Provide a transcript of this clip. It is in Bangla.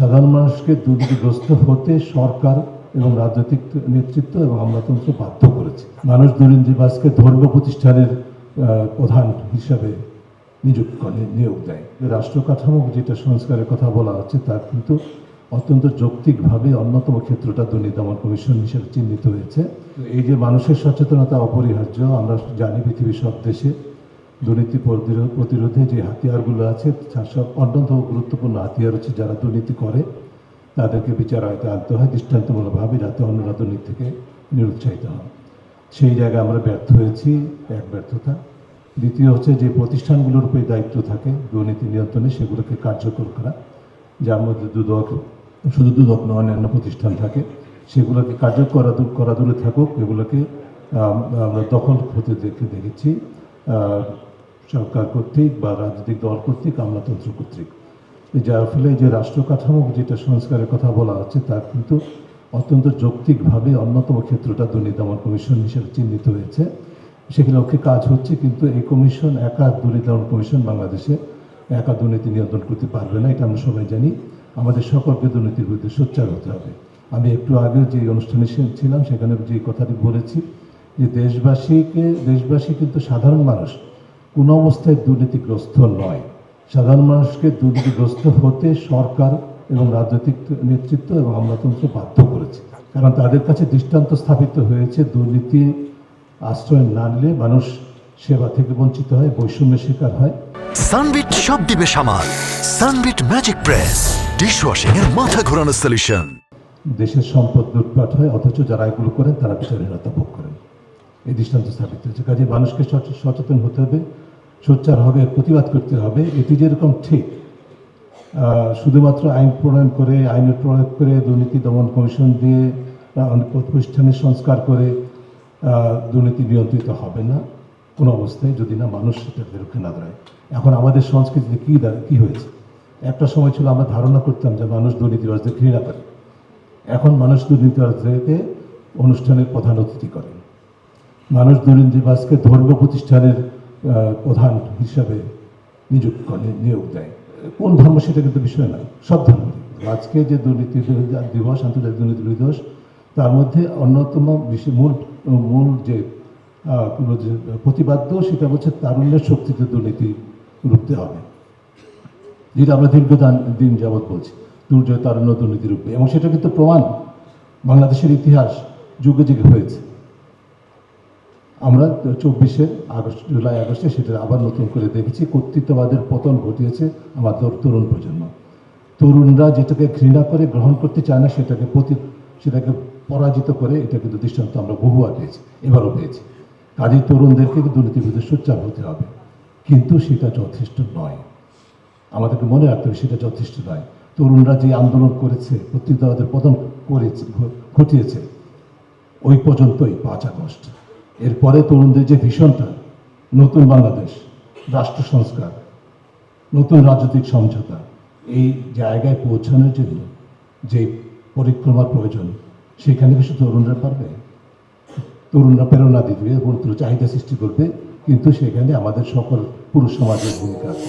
সাধারণ মানুষকে দুর্নীতিগ্রস্ত হতে সরকার এবং রাজনৈতিক নেতৃত্ব এবং আমলাতন্ত্র বাধ্য করেছে। মানুষ দুর্নীতিবাজকে ধর্মীয় প্রতিষ্ঠানের প্রধান হিসাবে নিযুক্ত করে নিয়োগ দেয়। রাষ্ট্র কাঠামো যেটা সংস্কারের কথা বলা হচ্ছে, তার কিন্তু অত্যন্ত যৌক্তিকভাবে অন্যতম ক্ষেত্রটা দুর্নীতি দমন কমিশন হিসেবে চিহ্নিত হয়েছে। এই যে মানুষের সচেতনতা অপরিহার্য, আমরা জানি পৃথিবীর সব দেশে দুর্নীতি প্রতিরোধ- যে হাতিয়ারগুলো আছে, তার সব অন্যতম গুরুত্বপূর্ণ হাতিয়ার হচ্ছে যারা দুর্নীতি করে, তাদেরকে বিচার আয়তে আনতে হয়, দৃষ্টান্তমূলকভাবে যাতে অন্যরা দুর্নীতি থেকে নিরুৎসাহিত হন। সেই জায়গায় আমরা ব্যর্থ হয়েছি, এক ব্যর্থতা। দ্বিতীয় হচ্ছে যে প্রতিষ্ঠানগুলোর উপরে দায়িত্ব থাকে দুর্নীতি নিয়ন্ত্রণে, সেগুলোকে কার্যকর করা। যার মধ্যে দুদক, শুধু দুদক নয়, অন্যান্য প্রতিষ্ঠান থাকে, সেগুলোকে কার্যকর করা দূর থাকুক, এগুলোকে আমরা দখল হতে দেখে দেখেছি। সরকার কর্তৃক বা রাজনৈতিক দল কর্তৃক, আমলাতন্ত্র কর্তৃক। যার ফলে যে রাষ্ট্র কাঠামো যেটা সংস্কারের কথা বলা হচ্ছে, তার কিন্তু অত্যন্ত যৌক্তিকভাবে অন্যতম ক্ষেত্রটা দুর্নীতি দমন কমিশন হিসেবে চিহ্নিত হয়েছে। সেখানে ওকে কাজ হচ্ছে কিন্তু এই কমিশন একা দুর্নীতি দমন কমিশন বাংলাদেশে একা দুর্নীতি নিয়ন্ত্রণ করতে পারবে না, এটা আমরা সবাই জানি। আমাদের সকলকে দুর্নীতির বিরুদ্ধে সোচ্চার হতে হবে। আমি একটু আগে যে অনুষ্ঠানে ছিলাম, সেখানে যে কথাটি বলেছি যে দেশবাসীকে, দেশবাসী কিন্তু সাধারণ মানুষ কোনো অবস্থায় দুর্নীতিগ্রস্ত নয়। সাধারণ মানুষকে দুর্নীতিগ্রস্ত হতে সরকার এবং রাজনৈতিক নেতৃত্ব এবং আমলাতন্ত্র বাধ্য করেছে। কারণ তাদের কাছে দৃষ্টান্ত স্থাপিত হয়েছে দুর্নীতি আশ্রয় না নিলে মানুষ সেবা থেকে বঞ্চিত হয় বৈষম্যের শিকার হয়। সানবিট সব দিবে সামাল। সানবিট ম্যাজিক প্রেস ডিশওয়াশিং এর মাথা ঘোরানো সলিউশন দেশের সম্পদ লুটপাট হয় অথচ যারা এগুলো করেন তারা বিচারহীনতা ভোগ করেন এই দৃষ্টান্ত স্থাপিত হয়েছে। কাজে মানুষকে সচে- সচেতন হতে হবে, সোচ্চার হবে, প্রতিবাদ করতে হবে। এটি যেরকম ঠিক শুধুমাত্র আইন প্রণয়ন করে, আইনের প্রয়োগ করে, দুর্নীতি দমন কমিশন দিয়ে প্রতিষ্ঠানের সংস্কার করে দুর্নীতি নিয়ন্ত্রিত হবে না। কোনো অবস্থায় যদি না মানুষ সেটাকে রুখে না দাঁড়ায়। এখন আমাদের সংস্কৃতিতে কী কী হয়েছে? একটা সময় ছিল আমরা ধারণা করতাম যে মানুষ দুর্নীতিবাজদের ঘৃণা করে। এখন মানুষ দুর্নীতিবাজদেরকে অনুষ্ঠানের প্রধান অতিথি করে। মানুষ দুর্নীতিবাজকে ধর্ম প্রতিষ্ঠানের প্রধান হিসাবে নিযুক্ত করে, নিয়োগ দেয়। কোন ধর্ম সেটা কিন্তু বিষয় নয় সব ধর্ম। আজকে যে দুর্নীতি, দিবস, আন্তর্জাতিক দুর্নীতি দিবস, তার মধ্যে অন্যতম মূল মূল যে প্রতিবাদ্য সেটা হচ্ছে তারুণ্যের শক্তিতে দুর্নীতি রুখতে হবে। যেটা আমরা দীর্ঘদান, দিন যাবৎ বলছি দুর্জয় তারুণ্য, দুর্নীতি রূপে এবং সেটা কিন্তু প্রমাণ বাংলাদেশের ইতিহাস যুগে যুগে হয়েছে। আমরা চব্বিশে আগস্ট, জুলাই আগস্টে সেটা আবার নতুন করে দেখেছি। কর্তৃত্ববাদের পতন ঘটিয়েছে আমাদের তরুণ প্রজন্ম। তরুণরা যেটাকে ঘৃণা করে, গ্রহণ করতে চায় না, সেটাকে প্রতি, সেটাকে পরাজিত করে এটা কিন্তু দৃষ্টান্ত আমরা বহুবার পেয়েছি, এবারও পেয়েছি। কাজেই তরুণদেরকে দুর্নীতির বিরুদ্ধে সোচ্চার হতে হবে। কিন্তু সেটা যথেষ্ট নয়। আমাদেরকে মনে রাখতে হবে সেটা যথেষ্ট নয়। তরুণরা যে আন্দোলন করেছে, কর্তৃত্ববাদের পতন করেছে ঘটিয়েছে, ওই পর্যন্তই পাঁচ আগস্ট। এরপরে তরুণদের যে ভীষণটা, নতুন বাংলাদেশ, রাষ্ট্র সংস্কার, নতুন রাজনৈতিক সমঝোতা, এই জায়গায় পৌঁছানোর জন্য যে পরিক্রমার প্রয়োজন, সেখানে কিছু তরুণরা পারবে। তরুণরা প্রেরণা দিবে এবং চাহিদা সৃষ্টি করবে, কিন্তু সেখানে আমাদের সকল পুরুষ সমাজের ভূমিকা আছে।